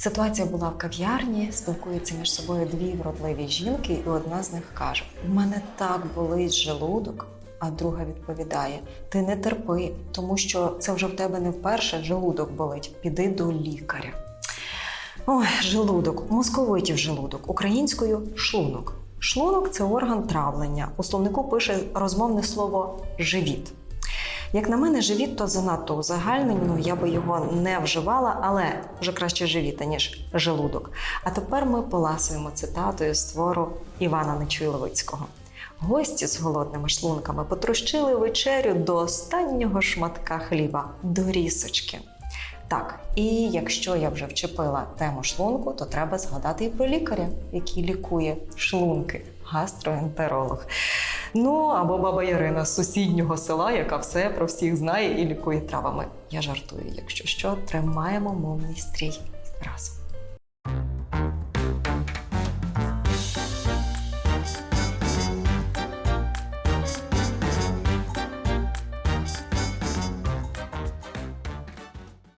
Ситуація була в кав'ярні, спілкуються між собою дві вродливі жінки, і одна з них каже: У мене так болить желудок. А друга відповідає: Ти не терпи, тому що це вже в тебе не вперше желудок болить. Піди до лікаря. Ой, желудок, московитів желудок, українською шлунок. Шлунок це орган травлення. У словнику пише розмовне слово живіт. Як на мене, живіт то занадто узагальнено, ну я би його не вживала, але вже краще живіт, ніж желудок. А тепер ми поласуємо цитатою з твору Івана Нечуйловицького. Гості з голодними шлунками потрощили вечерю до останнього шматка хліба, до рісочки. Так, і якщо я вже вчепила тему шлунку, то треба згадати і про лікаря, який лікує шлунки, гастроентеролог. Ну або баба Ярина з сусіднього села, яка все про всіх знає і лікує травами. Я жартую, якщо що, тримаємо мовний стрій разом.